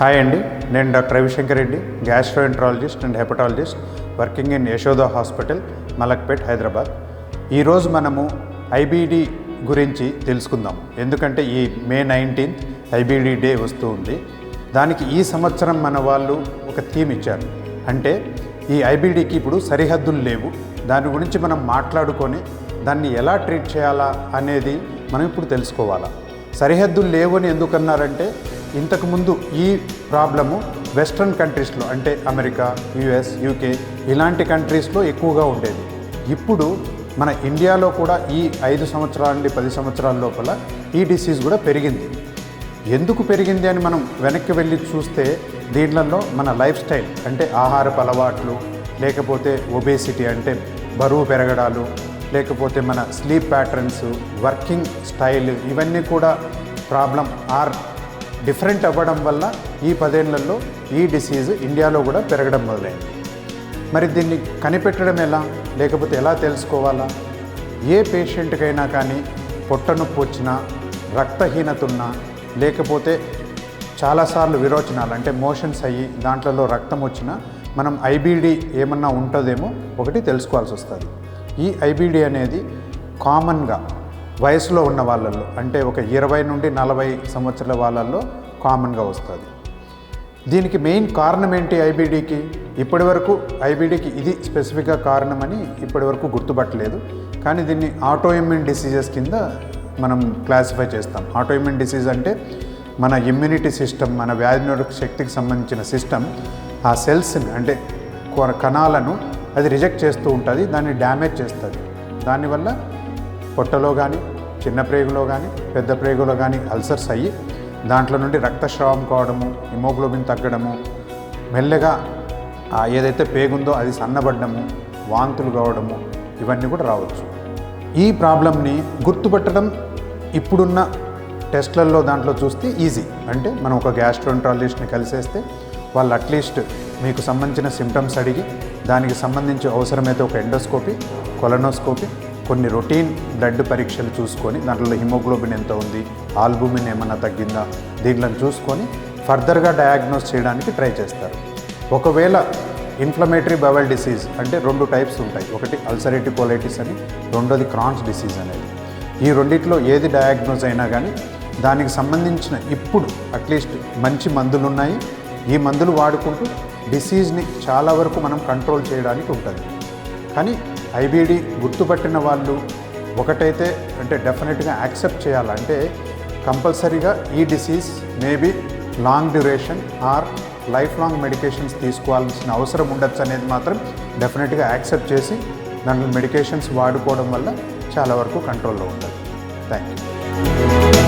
Hi అండి. నేను doctor Ravishankar Reddy gastroenterologist and hepatologist working in Yashoda hospital Malakpet Hyderabad. ఈరోజు మనము IBD గురించి తెలుసుకుందాం. ఎందుకంటే ఈ మే నైన్టీన్త్ ఐబీడీ డే వస్తూ ఉంది. దానికి ఈ సంవత్సరం మన వాళ్ళు ఒక థీమ్ ఇచ్చారు. అంటే ఈ ఐబీడీకి ఇప్పుడు సరిహద్దులు లేవు. దాని గురించి మనం మాట్లాడుకొని దాన్ని ఎలా ట్రీట్ చేయాలా అనేది మనం ఇప్పుడు తెలుసుకోవాలా. సరిహద్దులు లేవు అని ఎందుకన్నారంటే ఇంతకుముందు ఈ ప్రాబ్లము వెస్ట్రన్ కంట్రీస్లో అంటే అమెరికా యుఎస్ యూకే ఇలాంటి కంట్రీస్లో ఎక్కువగా ఉండేది. ఇప్పుడు మన ఇండియాలో కూడా ఈ ఐదు సంవత్సరాల నుండి పది సంవత్సరాల లోపల ఈ డిసీజ్ కూడా పెరిగింది. ఎందుకు పెరిగింది అని మనం వెనక్కి వెళ్ళి చూస్తే దీంట్లో మన లైఫ్ స్టైల్ అంటే ఆహారపు అలవాట్లు లేకపోతే ఒబేసిటీ అంటే బరువు పెరగడాలు లేకపోతే మన స్లీప్ ప్యాటర్న్స్ వర్కింగ్ స్టైల్ ఇవన్నీ కూడా ప్రాబ్లం ఆర్ డిఫరెంట్ అవ్వడం వల్ల ఈ పదేళ్ళలో ఈ డిసీజ్ ఇండియాలో కూడా పెరగడం మొదలైంది. మరి దీన్ని కనిపెట్టడం ఎలా? లేకపోతే ఎలా తెలుసుకోవాలా? ఏ పేషెంట్కైనా కానీ పొట్ట నొప్పి వచ్చినా రక్తహీనత ఉన్నా లేకపోతే చాలాసార్లు విరోచనాలు అంటే మోషన్స్ అయ్యి దాంట్లో రక్తం వచ్చినా మనం ఐబీడీ ఏమన్నా ఉంటుందేమో ఒకటి తెలుసుకోవాల్సి వస్తుంది. ఈ ఐబీడీ అనేది కామన్గా వయసులో ఉన్న వాళ్ళల్లో అంటే ఒక ఇరవై నుండి నలభై సంవత్సరాల వాళ్ళల్లో కామన్గా వస్తుంది. దీనికి మెయిన్ కారణం ఏంటి ఐబీడీకి? ఇప్పటి వరకు ఐబీడీకి ఇది స్పెసిఫిక్గా కారణమని ఇప్పటి వరకు గుర్తుపట్టలేదు. కానీ దీన్ని ఆటోఇమ్యూన్ డిసీజెస్ కింద మనం క్లాసిఫై చేస్తాం. ఆటోఇమ్యూన్ డిసీజ్ అంటే మన ఇమ్యూనిటీ సిస్టమ్ మన వ్యాధి నిరోధక శక్తికి సంబంధించిన సిస్టమ్ ఆ సెల్స్ని అంటే కణాలను అది రిజెక్ట్ చేస్తూ ఉంటుంది దాన్ని డ్యామేజ్ చేస్తుంది. దానివల్ల పొట్టలో కానీ చిన్న ప్రేగులో కానీ పెద్ద ప్రేగులో కానీ అల్సర్స్ అయ్యి దాంట్లో నుండి రక్తస్రావం కావడము హిమోగ్లోబిన్ తగ్గడము మెల్లగా ఏదైతే పేగుందో అది సన్నబడ్డము వాంతులు కావడము ఇవన్నీ కూడా రావచ్చు. ఈ ప్రాబ్లమ్ని గుర్తుపట్టడం ఇప్పుడున్న టెస్ట్లలో దాంట్లో చూస్తే ఈజీ. అంటే మనం ఒక గ్యాస్ట్రోంట్రాలజిస్ట్ని కలిసేస్తే వాళ్ళు అట్లీస్ట్ మీకు సంబంధించిన సిమ్టమ్స్ అడిగి దానికి సంబంధించి అవసరమైతే ఒక ఎండోస్కోపీ కొలనోస్కోపీ కొన్ని రొటీన్ బ్లడ్ పరీక్షలు చూసుకొని దాంట్లో హిమోగ్లోబిన్ ఎంత ఉంది ఆల్బుమిన్ ఏమన్నా తగ్గిందా దీంట్లో చూసుకొని ఫర్దర్గా డయాగ్నోస్ చేయడానికి ట్రై చేస్తారు. ఒకవేళ ఇన్ఫ్లమేటరీ బవల్ డిసీజ్ అంటే రెండు టైప్స్ ఉంటాయి. ఒకటి అల్సరేటివ్ కోలైటిస్ అని రెండోది క్రాన్స్ డిసీజ్ అనేది. ఈ రెండిట్లో ఏది డయాగ్నోజ్ అయినా కానీ దానికి సంబంధించిన ఇప్పుడు అట్లీస్ట్ మంచి మందులు ఉన్నాయి ఈ మందులు వాడుకుంటూ డిసీజ్ని చాలా వరకు మనం కంట్రోల్ చేయడానికి ఉంటుంది. కానీ ఐబీడీ గుర్తుపట్టిన వాళ్ళు ఒకటైతే అంటే డెఫినెట్గా యాక్సెప్ట్ చేయాలంటే కంపల్సరీగా ఈ disease maybe long duration or lifelong medications తీసుకోవాల్సిన అవసరం ఉండొచ్చు అనేది మాత్రం డెఫినెట్గా యాక్సెప్ట్ చేసి దాంట్లో మెడికేషన్స్ వాడుకోవడం వల్ల చాలా వరకు కంట్రోల్లో ఉండదు థ్యాంక్ యూ